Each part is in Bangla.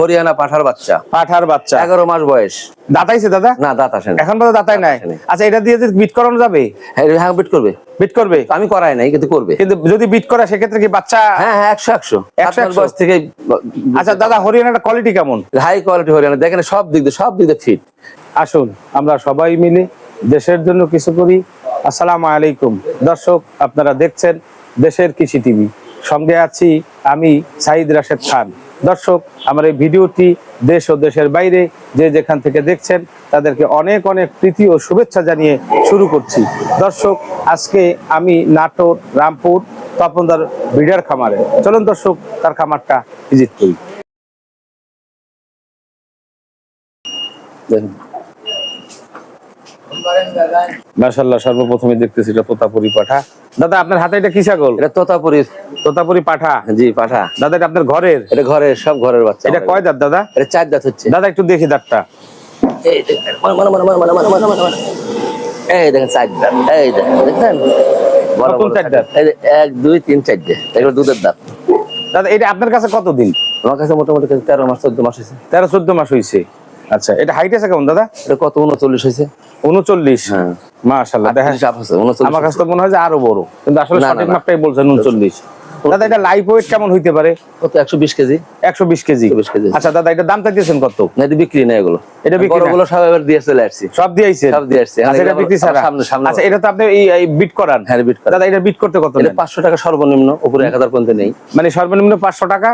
হরিয়ানা পাঠার বাচ্চা। পাঠার বাচ্চা। এগারো মাস বয়স। দাতাইছে দাদা? না দাঁত আসেনি। এখন পর্যন্ত দাতাই নাই। আচ্ছা এটা দিয়ে বিট করানো যাবে? হ্যাঁ হ্যাঁ বিট করবে। বিট করবে? আমি করাই নাই কিন্তু করবে। কিন্তু যদি বিট করা সেক্ষেত্রে কি বাচ্চা হ্যাঁ হ্যাঁ একশো, একশো। একশো। বয়স থেকে আচ্ছা দাদা হরিয়ানাটা কোয়ালিটি কেমন? High quality Haryana. দেখেন সব দিক দিয়ে সব দিক দিয়ে ফিট আসুন আমরা সবাই মিলে দেশের জন্য কিছু করি। আসসালামু আলাইকুম। দর্শক আপনারা দেখছেন দেশের কৃষি টিভি। সঙ্গে আছি আমি সাইদ রাশেদ খান। দর্শক, আমার এই ভিডিওটি দেশ ও দেশের বাইরে যে যেখান থেকে দেখছেন, তাদেরকে অনেক অনেক প্রীতি ও শুভেচ্ছা জানিয়ে শুরু করছি। দর্শক, আজকে আমি নাটোর, রামপুর, তপনদার বিডার খামারে। চলুন দর্শক, তার খামারটা ভিজিট করি। মাশাআল্লাহ সর্বপ্রথমে দেখতেছি এটা তোতাপুরি পাঠা। দাদা আপনার হাতে এটা কি ছাগল? এটা তোতাপুরি। তোতাপুরি পাঠা? জি পাঠা। দাদা এটা আপনার ঘরের? এটা ঘরের সব ঘরের বাচ্চা এটা কয় দাঁত দাদা? এটা চার দাঁত হচ্ছে। দাদা একটু দেখি দাঁতটা। দাদা এটা আপনার কাছে কতদিন? আমার কাছে মোটামুটি তেরো মাস চোদ্দ মাস হয়েছে। তেরো চোদ্দ মাস হয়েছে। আচ্ছা এটা হাইট আছে কেমন দাদা? এটা কত? উনচল্লিশ হয়েছে। উনচল্লিশ? হ্যাঁ। মাশাল্লাহ দেখা আমার কাছে তো মনে হয় যে আরও বড়। কিন্তু আসলে সঠিক মাপটাই বলছেন উনচল্লিশ। দাদা এটা লাইফ ওয়েট কেমন হইতে পারে? কত? একশো বিশ কেজি। একশো বিশ কেজি। 120 কেজি। আচ্ছা দাদা এটা দামটা দিয়েছেন কত? না এটা বিক্রি না এগুলো। এটা বিক্রি না? সব এবার দিয়ে চলে আসছি। সব দিয়েছে সব দিয়ে আসছি। আচ্ছা এটা বিক্রি ছাড়া? সামনে সামনে আচ্ছা এটা তো আপনি এই বিট করান। হ্যাঁ বিট করে দাদা এটা বিট করতে কত এটা নেন? পাঁচশো টাকা সর্বনিম্ন উপরে এক হাজার পর্যন্ত নেই। মানে সর্বনিম্ন পাঁচশো টাকা?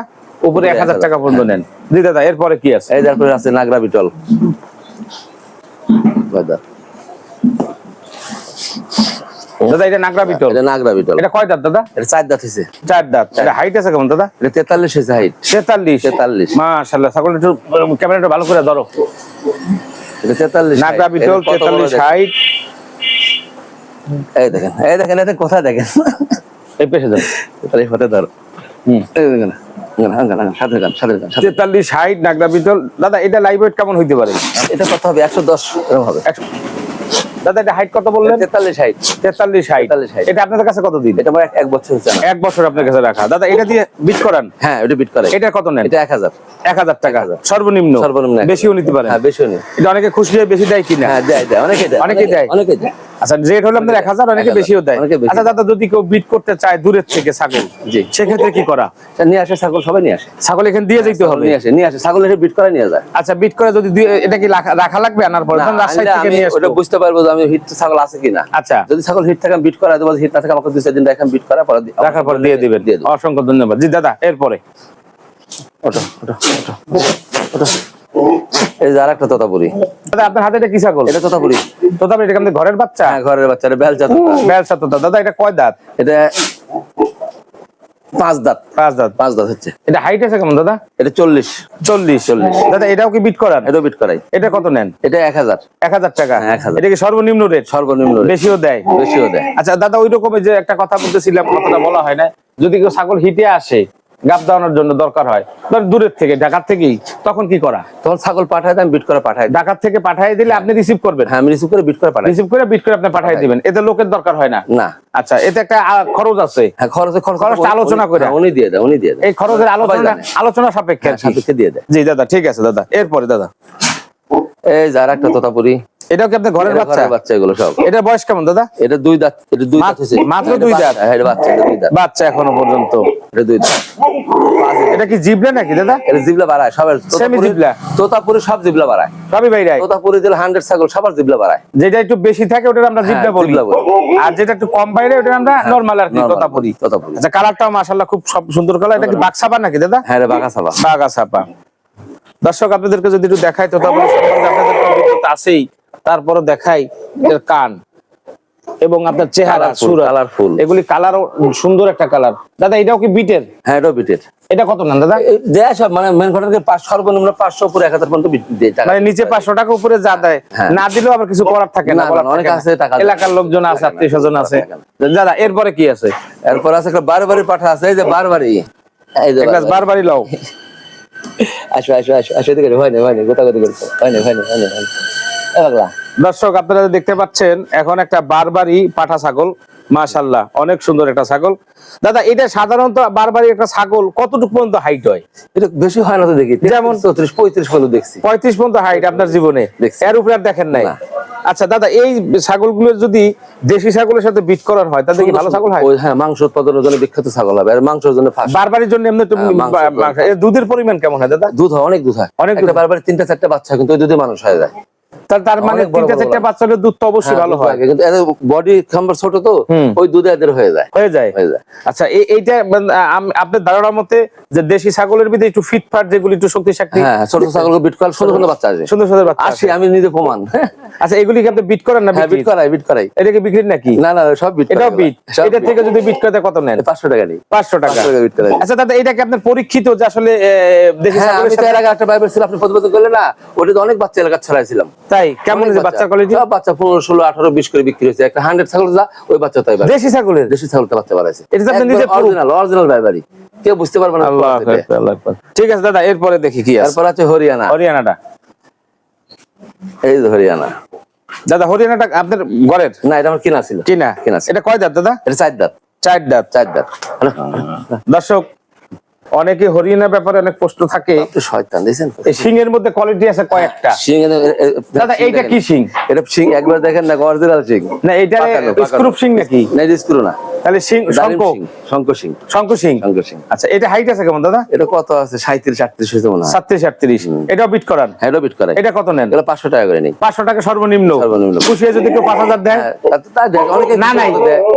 উপরে এক হাজার টাকা পর্যন্ত নেন। জি দাদা এরপরে কি আছে? এই তারপরে আছে নাগরা বিটল। বাজার। দাদা। এটা নাগরা বিটল। এটা নাগরা বিটল। এটা কয় দাঁত দাদা? এটা চার দাঁত হয়েছে চার দাঁত। এটা হাইট আছে কেমন দাদা? এটা তেতাল্লিশ হয়েছে হাইট তেতাল্লিশ। 43 মাশাল্লাহ ছাগল একটু ক্যামেরাটা ভালো করে ধরো। এটা নাগরা বিটল হাইট এই দেখেন এই দেখেন এটা কোথায় দেখেন? এই পেশে যাও তেতাল্লিশ হতে ধর। হুম। এই দেখেন। তেতাল্লিশ নাগরা দাদা এটা লাইভ ওয়েট কেমন হইতে পারে? এটা কত হবে একশো দশ এরকম হবে। দাদা এটা হাইট কত বললেন? তেতাল্লিশ হাইট তেতাল্লিশ হাইট এটা আপনাদের কাছে কত দিন এটা এক- বছর এক বছর আপনার কাছে রাখা। দাদা এটা দিয়ে বিট করান। হ্যাঁ এটা বিট করে এটা কত নেন? এটা এক হাজার। এক হাজার টাকা। সর্বনিম্ন? সর্বনিম্ন বেশিও নিতে পারেন? হ্যাঁ এটা অনেকে খুশি হয়ে বেশি দেয় কিনা? হ্যাঁ দেয় দেয়। অনেকে দেয়। অনেকে দেয়। আচ্ছা রেট হলে আপনার এক হাজার অনেকে বেশিও দেয়। বেশি আচ্ছা দাদা যদি কেউ বিট করতে চায় দূরের থেকে ছাগল জি। সেক্ষেত্রে কি করা? নিয়ে আসে ছাগল সবাই নিয়ে আসে। ছাগল এখানে দিয়ে যেতে হবে? নিয়ে আসে নিয়ে আসে ছাগল বিট করে নিয়ে যায়। আচ্ছা বিট করে যদি এটা কি রাখা- লাগবে? আনার পরে রাজশাহী থেকে আমি নিয়ে ওটা বুঝতে পারব যে আমি হিট ছাগল আছে কিনা। আচ্ছা। যদি ছাগল হিট থাকে বিট করা দেবো হিট না থাকে আমাকে দুই চার দিন রেখে বিট করা পরে রাখার পর দিয়ে দিবেন। অসংখ্য ধন্যবাদ। জি দাদা এরপরে। ওটা ওটা ওটা ওটা এই যে আর একটা তোতাপুরি। দাদা আপনার হাতে এটা কি ছাগল? এটা তোতাপুরি। তো তারপরে এটা ঘরের বাচ্চা? হ্যাঁ ঘরের বাচ্চারা বেলচা তোতা। ব্যবসা তো দাদা এটা কয় দাঁত? এটা পাঁচ দাঁত। পাঁচ দাঁত। পাঁচ দাঁত হচ্ছে। এটা হাইট আছে কেমন দাদা? এটা চল্লিশ। চল্লিশ। চল্লিশ। দাদা এটাও কি বিট করান এটাও বিট করাই। এটা কত নেন? এটা এক হাজার। এক হাজার টাকা। হ্যাঁ, 1000 এটা কি সর্বনিম্ন রেট সর্বনিম্ন। বেশিও দেয়। বেশিও দেয়। আচ্ছা দাদা ওই রকমের যে একটা কথা বলতেছিলাম কথাটা বলা হয় না। যদি কেউ ছাগল হিটে আসে গাপ দেওয়ানোর জন্য দরকার হয়। ধর দূরের থেকে ঢাকার থেকেই। তখন কি করা? তখন ছাগল পাঠায় আমি বিট করে পাঠাই। ঢাকার থেকে পাঠিয়ে দিলে আপনি রিসিভ করবেন। হ্যাঁ আমি রিসিভ করে বিট করে পাঠাই রিসিভ করে বিট করে আপনি পাঠিয়ে দিবেন। এতে লোকের দরকার হয় না। না। আচ্ছা এতে একটা খরচ আছে। হ্যাঁ খরচে খরচ আলোচনা করে। হ্যাঁ, উনি দিয়ে দেয় উনি দিয়ে দেয়। এই খরচের আলোচনা আলোচনা সাপেক্ষে হ্যাঁ। সাপেক্ষে দিয়ে দেয়। জি দাদা ঠিক আছে দাদা। এরপরে দাদা। এই যে আর একটা তোতাপুরি। এটাও কি আপনার ঘরের বাচ্চা? বাচ্চা এগুলো সব। এটা বয়স কেমন দাদা? এটা দুই দাঁত এটা দুই দাঁত হয়েছে। মাত্র দুই দাঁত? হ্যাঁ এটা বাচ্চা এটা দুই দাঁত। বাচ্চা এখনও পর্যন্ত। এটা দুই দাঁত। এটা কি জিবলে নাকি দাদা? এটা জিবলা বাড়ায় সবার তোতাপুরি- জিবলা? তোতাপুরি সব জিবলা বাড়ায়। সবই ভাই রাই তোতাপুরি দিলে হান্ড্রেড ছাগল সবার জিবলা বাড়ায়। যেটা একটু বেশি থাকে ওটা আমরা জিবলা হ্যাঁ, বলি। আর যেটা একটু কম বাইরে ওটা আমরা নরমাল আর কি তোতাপুরি। তোতাপুরি। আচ্ছা কালারটাও মাশাআল্লাহ খুব সুন্দর কালার এটা কি বাক্সাবা নাকি দাদা? হ্যাঁ রে বাঘা সাবা বাগা ছাপা দর্শক আপনাদেরকে যদি একটু দেখাই তোতাপুরি সম্বন্ধে আপনাদের তো আছেই। তারপরও দেখাই এর কান এবং আপনার চেহারা সুরা colourful। এগুলি কালার সুন্দর একটা কালার। দাদা এটাও কি বিটের? হ্যাঁ এটাও বিটের। এটা কত নেন দাদা? দেয় সব মানে মেন ঘটনাকে সর্বনিম্ন পাঁচশো উপরে এক হাজার পর্যন্ত দিয়ে মানে নিচে পাঁচশো টাকা উপরে যা দেয়। হ্যাঁ। না দিলেও আবার কিছু করার থাকে না অনেক আছে, টাকা এলাকার লোকজন আছে আত্মীয় স্বজন আছে। দাদা এরপরে কি আছে? এরপর আছে একটা বারবারি পাঠা আছে এই যে বারবারি। এই যে বারবারি। লও। আসো আসো আসো আসো এদিকে হয় না হয় না গোটা গোটা করছ হয় না হয় না হয় না। দর্শক আপনারা দেখতে পাচ্ছেন এখন একটা বারবারই পাঠা ছাগল মাশাল্লাহ অনেক সুন্দর একটা ছাগল। দাদা এটা সাধারণত বারবারই একটা ছাগল কতটুকু পর্যন্ত হাইট হয়? এটা বেশি হয় না তো দেখি। যেমন চৌত্রিশ পঁয়ত্রিশ পর্যন্ত দেখছি। পঁয়ত্রিশ পর্যন্ত হাইট আপনার জীবনে। এর উপরে আর দেখেন নাই। আচ্ছা দাদা এই ছাগলগুলো যদি দেশি ছাগলের সাথে বিট করার হয় তাহলে কি ভালো ছাগল হয়? হ্যাঁ মাংস উৎপাদনের জন্য বিখ্যাত ছাগল হবে। আর মাংসের জন্য বারবারের জন্য এমনি হ্যাঁ, দুধের পরিমাণ কেমন হয় দাদা? দুধ হয় অনেক দুধ হয়। অনেক। বারবার তিনটা চারটা বাচ্চা কিন্তু ওই দুধে মানুষ হয়ে যায়। তার মানে তিনটা চারটা হয়। বাচ্চাদের দুধ তো অবশ্যই হ্যাঁ, ভালো হয়। কিন্তু বডি খাম্বার ছোট তো ওই দুধে এদের হয়ে যায়। হয়ে যায়। হয়ে যায়। আচ্ছা এইটা মানে, আপনার ধারণার মতে যে দেশি ছাগলের ভিতরে একটু ফিটফাট যেগুলি একটু শক্তিশালী হ্যাঁ ছোট ছাগল বিট করার সুন্দর সুন্দর বাচ্চা আছে সুন্দর সুন্দর বাচ্চা আসি আমি নিজে প্রমাণ। আচ্ছা এগুলি কি আপনি বিট করেন না হ্যাঁ বিট করাই বিট করাই। এটা কি বিক্রির নাকি? না না সব বিট এটাও বিট এটা থেকে যদি বিট করতে কত নেন? পাঁচশো টাকা নেই। পাঁচশো টাকা। 500 টাকা বিট করাই। আচ্ছা দাদা এটা কি আপনার পরীক্ষিত যে আসলে দেশি হ্যাঁ ছাগলের সাথে- এর আগে একটা বাইবেল ছিল আপনি প্রতিবেদন করলেন না ওটা তো অনেক বাচ্চা এলাকা ছড়াইছিলাম তাই? কেমন বাচ্চার কোয়ালিটি সব বাচ্চা পনেরো ষোলো আঠারো বিশ করে বিক্রি হয়েছে। একটা হান্ড্রেড ছাগল যা ওই বাচ্চা তাই দেশি ছাগলের? দেশি বাচ্চা বাড়াইছে। এটা আপনি নিজে। অরিজিনাল অরিজিনাল কেউ বুঝতে পারবে না আল্লাহ। ঠিক আছে দাদা এরপরে দেখি কি আছে। তারপর আছে হরিয়ানা। হরিয়ানাটা। এই যে হরিয়ানা। দাদা হরিয়ানাটা আপনার ঘরের? না এটা আমার কিনা ছিল। কিনা? কিনা এটা কয় দাঁত দাদা? এটা চার দাঁত। চার দাঁত। চার দাঁত। দর্শক অনেকে হরিয়ানার ব্যাপারে অনেক প্রশ্ন থাকে। শয়তান দেখছেন এই সিং এর মধ্যে কোয়ালিটি আছে কয়েকটা। সিং দাদা এইটা কি সিং এটা সিং একবার দেখেন না অরিজিনাল সিং না এটা। স্ক্রুপ সিং নাকি? না স্ক্রু না। তাহলে সিং ডালিম শঙ্খ। শিং, শঙ্খ শিং শঙ্খ সিং। আচ্ছা এটা হাইট আছে কেমন দাদা? এটা কত আছে? মনে হয়। সাতত্রিশ আটত্রিশ। এটাও বিট করান। হ্যাঁ এটা বিট এটা কত নেন? এগুলো পাঁচশো টাকা করে নেই। টাকা সর্বনিম্ন। সর্বনিম্ন। পুষিয়ে যদি কেউ পাঁচ হাজার দেয়? হ্যাঁ, তা- অনেকে না নাই।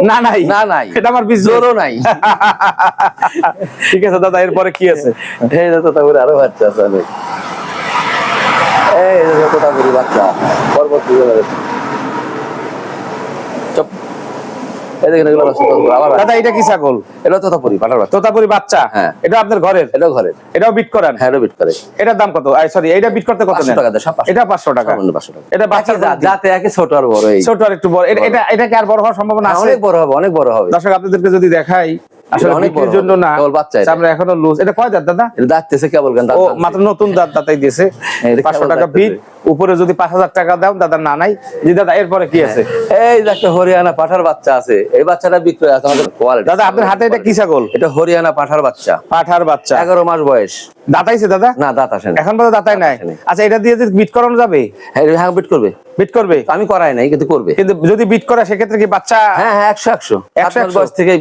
না নাই। না নাই। এটা আমার বিজনেস জোরও নাই। ঠিক আছে দাদা এরপরে কি আছে? এই দেখো তারপরে আরও বাচ্চা আছে অনেক। এই দেখো তারপরে বাচ্চা পর্বত এই দেখেন এগুলো আবার দাদা এটা কি ছাগল? এটা তোতাপুরি পাটার বাচ্চা। তোতাপুরি বাচ্চা? হ্যাঁ। এটা আপনার ঘরের? এটাও ঘরের। এটাও বিট করান? হ্যাঁ বিট করে। এটার দাম কত? সরি এটা বিট করতে কত টাকা দেয়, সব 500 এটা পাঁচশো টাকা। 500 টাকা। এটা বাচ্চা যাতে একই ছোট আর বড় এই। ছোট আর একটু বড়। এটা- এটা কি আর বড় হওয়ার সম্ভাবনা হ্যাঁ, আছে? অনেক বড় হবে অনেক বড় হবে। দর্শক আপনাদেরকে যদি দেখাই আসলে বিক্রির জন্য না কেবল বাচ্চা এটা। আমরা এখনও লুজ। এটা কয় দাঁত দাদা? দাঁততেছে কেবল গান ও মাত্র নতুন দাঁত দাঁতাই দিয়েছে। হ্যাঁ, পাঁচশো টাকা ফিট উপরে যদি পাঁচ হাজার টাকা দাও দাদা না নাই। জি দাদা এরপরে কি আছে? এই যে একটা হরিয়ানা পাঠার বাচ্চা আছে। এই বাচ্চাটা বিক্রি আছে আমাদের কোয়ালিটি দাদা আপনার হাতে এটা কি ছাগল? এটা হরিয়ানা পাঠার বাচ্চা। পাঠার বাচ্চা। এগারো মাস বয়স। দাঁতাইছে দাদা? না দাঁত আসে এখন পর্যন্ত দাঁতাই নাই। আচ্ছা এটা দিয়ে বিট করানো যাবে? হ্যাঁ এটা হ্যাঁ বিট করবে। বিট করবে? আমি করাই নাই কিন্তু করবে। কিন্তু যদি বিট করা সেক্ষেত্রে কি বাচ্চা হ্যাঁ হ্যাঁ একশো একশো। একশো, বয়স থেকে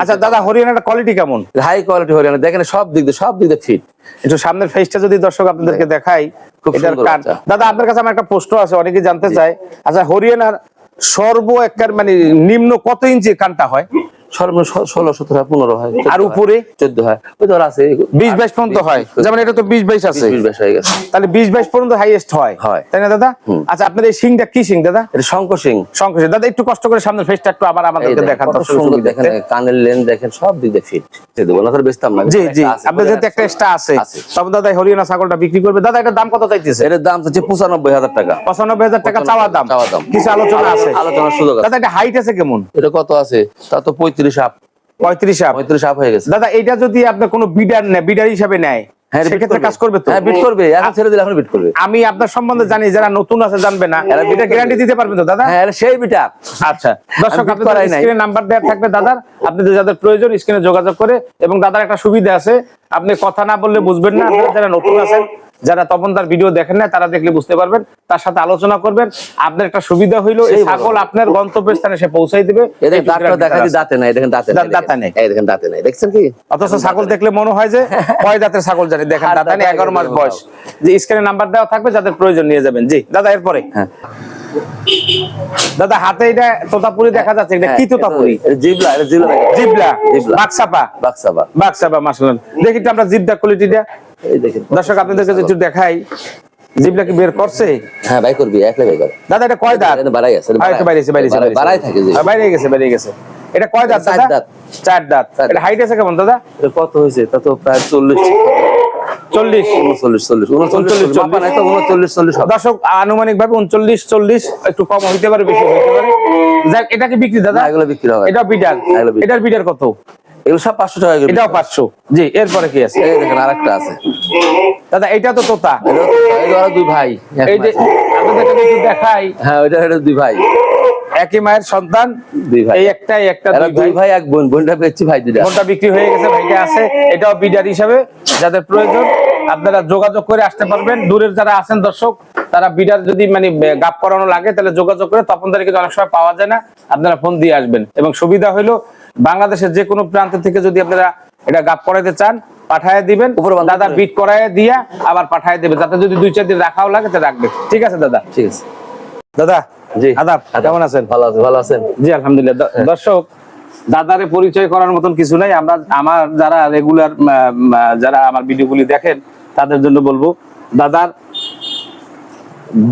আচ্ছা দাদা হরিয়ানাটা কোয়ালিটি কেমন? High quality Haryana. দেখেন সব দিক দিয়ে সব দিক দিয়ে ফিট একটু সামনের ফেসটা যদি দর্শক আপনাদেরকে দেখাই দাদা আপনার কাছে আমার একটা প্রশ্ন আছে অনেকে জানতে চায়। আচ্ছা হরিয়ানার সর্ব একবার মানে নিম্ন কত ইঞ্চি কানটা হয়? সর্বনিম্ন ষো- ষোলো সতেরো পনেরো হয় আর উপরে? চোদ্দ হয়। ওই ধর আছে। বিশ বাইশ পর্যন্ত হয়। যেমন এটা তো বিশ বাইশ আছে। বিশ বাইশ হয়ে গেছে। তাহলে বিশ বাইশ পর্যন্ত হাইয়েস্ট হয়। হয়। তাই না দাদা? আচ্ছা আপনার এই সিংটা কি সিং দাদা? এটা শঙ্কর সিং। সংকোচে দাদা একটু কষ্ট করে সামনের ফেসটা একটু আবার আমাদেরকে দেখান সুন্দর দেখেন কানের লেন দেখেন সব দিক দিয়ে ফিট দেবো না তাহলে বেচতাম না। জি জি। যেহেতু একটা এক্সট্রা আছে। তবে দাদা হরিয়ানা ছাগলটা বিক্রি করবে। দাদা এটার দাম কত চাইতেছে? এটার দাম হচ্ছে পঁচানব্বই হাজার টাকা। পঁচানব্বই হাজার টাকা চাওয়া দাম। চাওয়া দাম। কিছু আলোচনা আছে। আলোচনার সুযোগ দাদা এটা হাইট আছে কেমন? এটা কত আছে? তা তো পঁয়ত্রিশ আপ পঁয়ত্রিশ আপ পঁয়ত্রিশ আপ হয়ে গেছে। দাদা এটা যদি আপনার কোনো বিডার নেয় বিডার হিসাবে নেয় হ্যাঁ, হ্যাঁ আমি আপনার সম্বন্ধে জানি যারা নতুন আছে জানবে না। এটা গ্যারান্টি দিতে পারবেন তো দাদা? হ্যাঁ সেই বিটা আচ্ছা। দর্শক। স্ক্রিনে নাম্বার দেওয়া থাকবে দাদার। আপনাদের যাদের প্রয়োজন স্ক্রিনে যোগাযোগ করে এবং দাদার একটা সুবিধা আছে আপনি কথা না বললে বুঝবেন না। যারা নতুন আছেন যারা তখন তার ভিডিও দেখেন না তারা দেখলে বুঝতে পারবেন তার সাথে আলোচনা করবেন। আপনার একটা সুবিধা হইল এই ছাগল আপনার গন্তব্য স্থানে সে পৌঁছাই দিবে এদের এইটুকু দাঁতটা guarantee দেখা তার। দি আছে। দাঁতে নাই দেখেন। দাঁতে দাঁতে নাই। দেখেন দাঁতে নাই দেখছেন কি? অথচ ছাগল দেখলে মনে হয় যে কয় দাঁতের ছাগল জানি দেখেন এগারো মাস বয়স। যে স্ক্রিনে নাম্বার দেওয়া থাকবে যাদের প্রয়োজন নিয়ে যাবেন। জি দাদা এরপরে। হ্যাঁ। দাদা হাতে এটা তোতাপুরি দেখা যাচ্ছে এটা কি তোতাপুরি? জিবলা এটা জিবলা। জিবলা। বাক্সাপা। বাক্সাপা। মাসাল্লাহ দেখি আমরা জিবটা কোয়ালিটিটা দর্শক আপনাদেরকে একটু দেখাই। জিবলা কি বের করছে? হ্যাঁ ভাই করবি একলাই ভাই করে। দাদা এটা কয় দাঁত? বাড়াই আছে এসে। বাড়াই থাকে গেছে গেছে। এটা কয় দাঁত চার দাদা? দাঁত। চার দাঁত। এটা হাইট আছে কেমন দাদা? এটা কত হয়েছে? তা তো প্রায় চল্লিশ। চল্লিশ। উনচল্লিশ চল্লিশ উনচল্লিশ উনচল্লিশ, চল্লিশ দর্শক আনুমানিক ভাবে উনচল্লিশ চল্লিশ একটু কম হইতে পারে বেশি হইতে পারে। যাক এটা কি বিক্রি দাদা? এগুলো বিক্রি হবে এটা বিডার। এটার বিডার কত? এগুলো সব পাঁচশো টাকা এটাও পাঁচশো। জি এরপরে কি আছে? এই দেখেন আরেকটা আছে। দাদা এটা তো তোতা। এগুলো দুই ভাই এই যে মাস। আপনাদেরকে যদি একটু দেখাই। হ্যাঁ ওইটা এটা দুই ভাই। একই মায়ের সন্তান দুই ভাই। এই একটাই একটা দুই দুই ভাই। ভাই এক বোন। বোনটা পেয়েছি ভাই দুটা ফোনটা বিক্রি হয়ে গেছে ভাইটা আছে। এটাও বিডার হিসাবে যাদের প্রয়োজন আপনারা যোগাযোগ করে আসতে পারবেন। দূরের যারা আছেন দর্শক তারা বিডার যদি মানে গাপ করানো লাগে তাহলে যোগাযোগ করে তপন তারিখে অনেক সময় পাওয়া যায় না আপনারা ফোন দিয়ে আসবেন। এবং সুবিধা হলো বাংলাদেশের যে কোনো প্রান্ত থেকে যদি আপনারা এটা গাপ করাইতে চান পাঠায় দিবেন। দাদা বিট করায় দিয়া আবার পাঠায় দেবে যাতে যদি দুই চার দিন রাখাও লাগে তো রাখবে ঠিক আছে দাদা? ঠিক আছে। দাদা জি আদাব কেমন আছেন? ভালো আছে ভালো আছেন? জি আলহামদুলিল্লাহ। দর্শক দাদারে পরিচয় করার মতন কিছু নাই। আমরা আমার যারা রেগুলার যারা আমার ভিডিওগুলি দেখেন তাদের জন্য বলব দাদার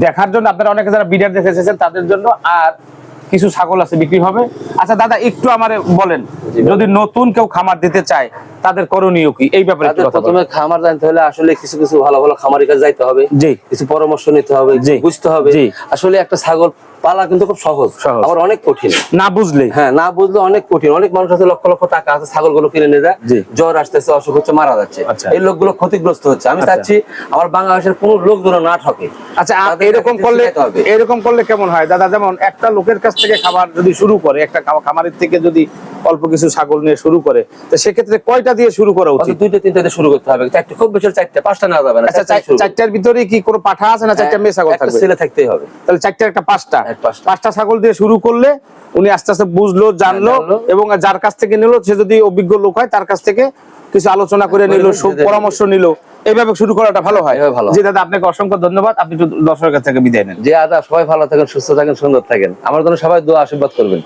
দেখার জন্য আপনারা অনেকে যারা বিডার দেখে এসেছেন তাদের জন্য আর কিছু ছাগল আছে বিক্রি হবে আচ্ছা দাদা একটু আমার বলেন যদি নতুন কেউ খামার দিতে চায় তাদের করণীয় কি এই ব্যাপারে। প্রথমে খামার জানতে হলে আসলে কিছু কিছু ভালো ভালো খামারের কাছে যাইতে হবে জি কিছু পরামর্শ নিতে হবে জি। বুঝতে হবে জি। আসলে একটা ছাগল পালা কিন্তু খুব সহজ। আবার অনেক কঠিন না বুঝলে হ্যাঁ না বুঝলে অনেক কঠিন অনেক মানুষ আছে লক্ষ লক্ষ টাকা আছে ছাগলগুলো কিনে নিয়ে যায় জ্বর আসতেছে অসুখ হচ্ছে মারা যাচ্ছে আচ্ছা। এই লোকগুলো ক্ষতিগ্রস্ত হচ্ছে আমি আচ্ছা। চাচ্ছি আমার বাংলাদেশের কোন লোক যেন না ঠকে আচ্ছা এরকম করলে। এরকম করলে কেমন হয় দাদা যেমন একটা লোকের কাছ থেকে খাবার যদি শুরু করে একটা খামারের থেকে যদি অল্প কিছু ছাগল নিয়ে শুরু করে। তো সেক্ষেত্রে কয়টা দিয়ে শুরু করা উচিত? দুইটা তিনটা দিয়ে শুরু করতে হবে। চারটে খুব বেশি চারটে পাঁচটা না যাবে না আচ্ছা চারটার ভিতরে কি কোনো পাঠা আছে না চারটা মেয়ে ছাগল থাকবে? ছেলে থাকতেই হবে। তাহলে চারটার একটা পাঁচটা। পাঁচটা। ছাগল দিয়ে শুরু করলে উনি আস্তে আস্তে বুঝলো জানলো জানলো। এবং যার কাছ থেকে নিল সে যদি অভিজ্ঞ লোক হয় তার কাছ থেকে কিছু আলোচনা করে নিল পরামর্শ নিল। এইভাবে শুরু করাটা ভালো হয়। ভালো হয়। জি দাদা আপনাকে অসংখ্য ধন্যবাদ। আপনি একটু দর্শকের কাছ থেকে বিদায় নেন। যে আদা সবাই ভালো থাকেন সুস্থ থাকেন সুন্দর থাকেন। আমার জন্য সবাই দোয়া আশীর্বাদ করবেন।